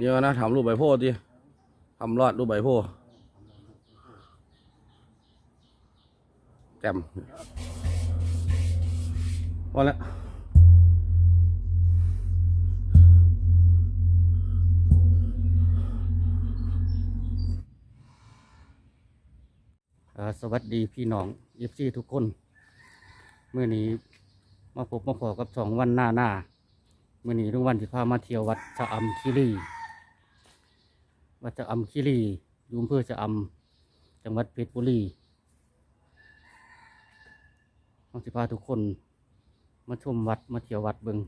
เดี๋ยอะนะทำรูปใบโพธิ์ดิทำรอดรูปใบโพธิ์แจ่มพอแล้วอ่าสวัสดีพี่น้องเอฟซีทุกคน เมื่อนี้มาพบมาพอกับสองวันหน้าหน้าเมื่อนี้ทุกวันที่พามาเที่ยววัดชะอำคิรี วัดชะอำคิรีอยู่อำเภอชะอำจังหวัดเพชรบุรีน้องสิพาทุกคนมาชมวัดมาเที่ยววัดเบิง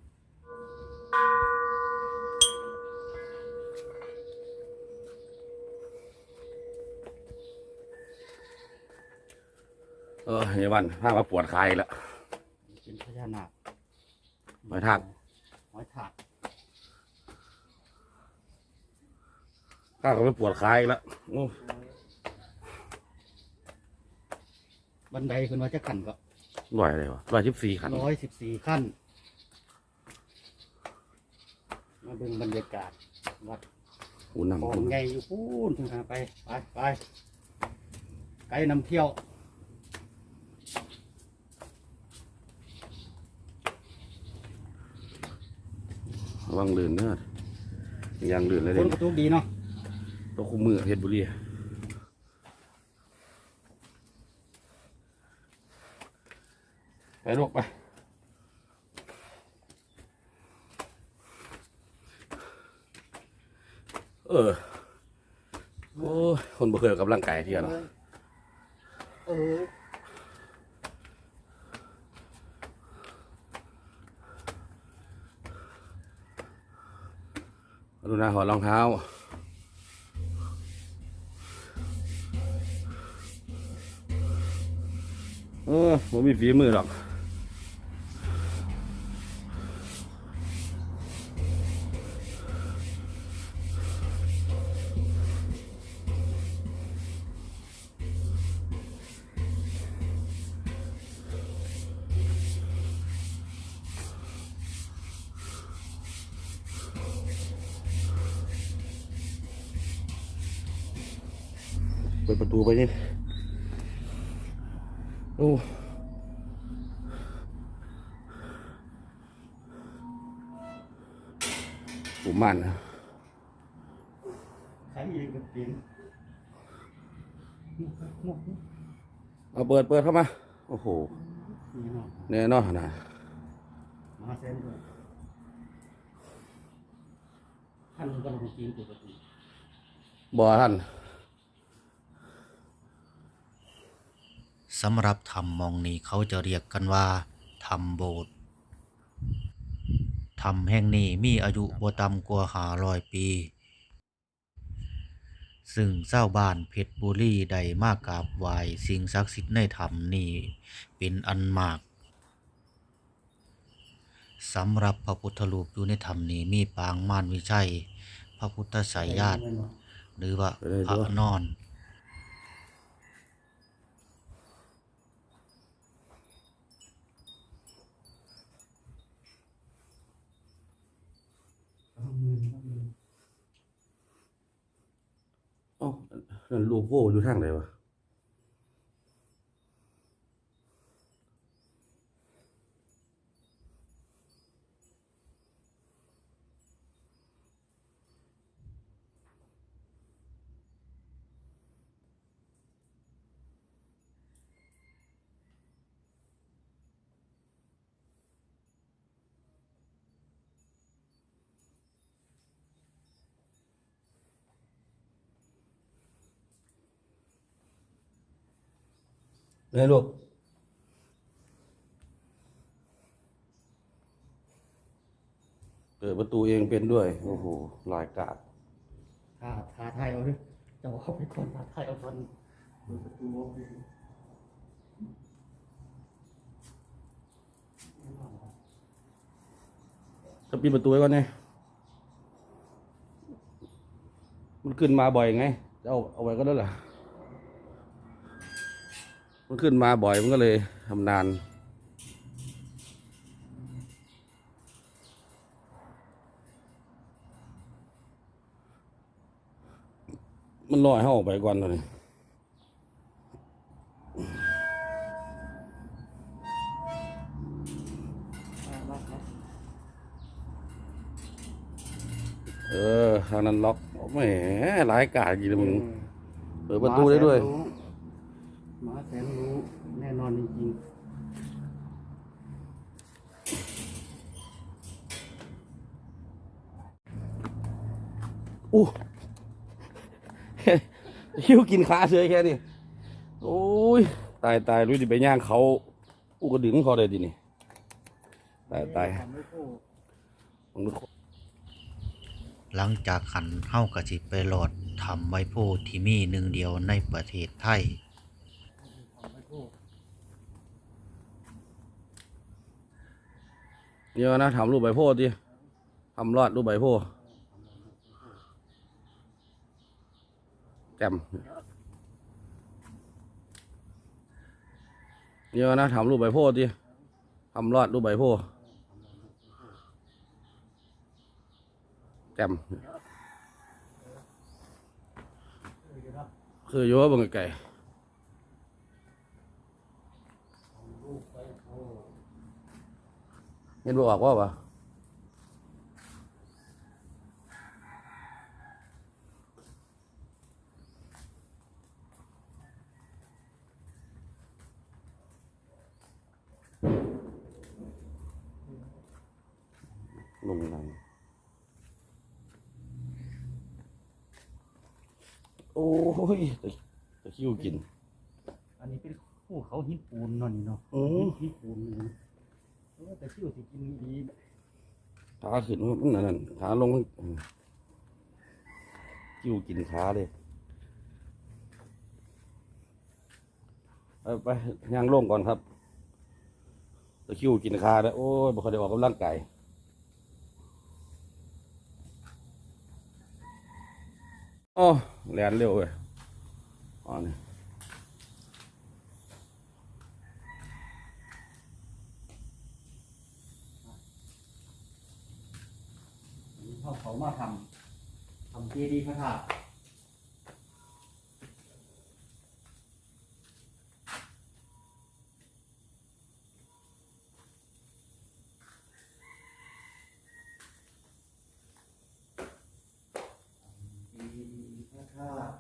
เออเยวันพามาปวดคายแล้วเป็นพญานาคหอยทากหอยทาก ข้าก็ไปปวดคายแล้วโอ้บันไดขึ้นมาจะขันก็ร่อยเลยวะร่อยสิบสี่ขันร้อยสิบสี่ขั้น มาเบิ่งบรรยากาศวัดหูนำขอหูงใหญ่อยู่พูนทุ่งนาไปไปไปไกด์นำเที่ยวระวังลื่นเนอะยางลื่นเลยคเด่นนกระตุกดีเนาะ ตัวคู่มือเพชรบุรีไปลูกไปเออ โอ้คนบ่เคยออกกำลังกายเที่ยวเนาะเออดูนะหอรองเท้า เออผมมีฝีมือหรอกเปิดประตูไปนี่ อ้ผมมันนะใช้เองกับปีนเอาเปิดเปิดเข้ามา โอ้โหนี่เนาะแน่นอนนะมาเส้นด้วยท่านก็ลงจริงปกติบ่ท่าน สำหรับธรรมมองนี้เขาจะเรียกกันว่าธรรมโบสถ์ธรรมแห่งนี้มีอายุบ่ต่ำกว่าหาร้อยปี ซึ่งเจ้าบ้านเพชรบุรีได้มากราบไหว้สิ่งศักดิ์สิทธิ์ในธรรมนี้เป็นอันมากสำหรับพระพุทธรูปอยู่ในธรรมนี้มีปางมารวิชัย พระพุทธสายญาติหรือว่าพระนอน นั่นลูกโก้อยู่ทางไหนวะ นี่ลูกเปิดประตูเองเป็นด้วย โอ้โหลายกาดท้าท้าทายเอาดิเจะเข้าไปคนท้าทายเอาตอนเปิดประตูออกดิจะปิดประตูไว้ก่อนไงมันขึ้นมาบ่อยไงจะเอาเอาไว้ก็ได้เหรอ มันขึ้นมาบ่อยมันก็เลยทำนาน มันลอยเฮาออกไปก่อนตอนนี้เออ ทางนั้นล็อกแหมหลายกาดกี่เลยมึง เปิดประตูได้ด้วย หมาแสนรู้แน่นอนจริงอู้หิวกินขาเฉยแค่นี้โอ้ย ตายตายรู้ดิไปย่างเขาอู้กระดึงเขาได้ดินี่ตายๆตายทำไม่ถูกมึงดูหลังจากหันเฮากะสิไปโหลดทำไว้ผู้ที่มีหนึ่งเดียวในประเทศไทยทำไม่ถูก เดี๋ยอะนะทำรูปใบโพดิทำรอดรูปใบโพว์แจมเดี๋ยอะนะทำรูปใบโพดิทำรอดรูปใบโพว์แจมคืออยู่ว่าบังไก่ เห็นบอกออกว่าปะลงในโอ้ยตะตะคิวกิน อันนี้เป็นคู่เขาหินปูนเนอนนี่เนาะอืม หินปูนนี่เออ แต่ชื่อสิกินดีขาขึ้นมันนั่นนั่นขาลงมันอืมคิวกินขาเลยไปย่างลงก่อนครับตะคิวกินขาแล้วโอ้ยบ่ค่อยได้ออกกำลังกายอ๋อแลนเร็วเว้ยอ๋อนี่ อันนี้เขาเขา มาทำทำเจดีย์พระธาตุเจดีย์พระธาตุ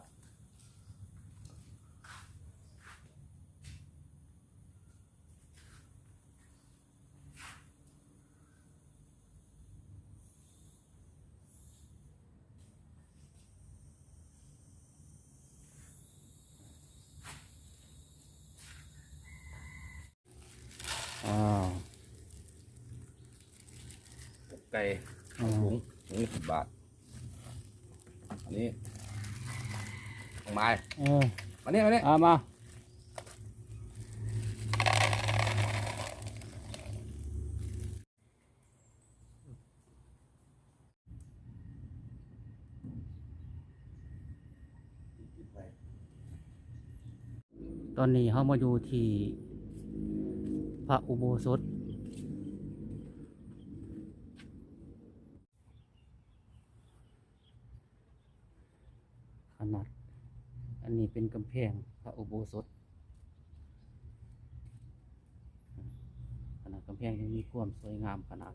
อ้าว ไก่ถุงถุงสิบบาท อันนี้ของไม้เออมาเนี่ยมาเนี่ยเอามาตอนนี้เขามาอยู่ที่พระอุโบสถ ขนาด อันนี้เป็นกำแพงพระอุโบสถขนาดกำแพงยังมีความสวยงามขนาด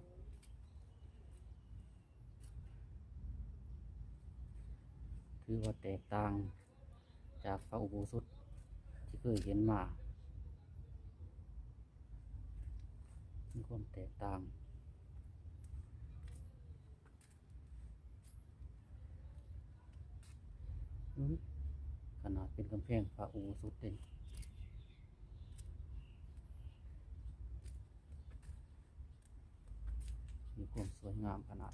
ถือว่าแตกต่างจากพระอุโบสถที่เคยเห็นมา มีความแตกต่างอืม นาดเป็นกำแพงพระอุโบสถเด่นมีความสวยงามขนาด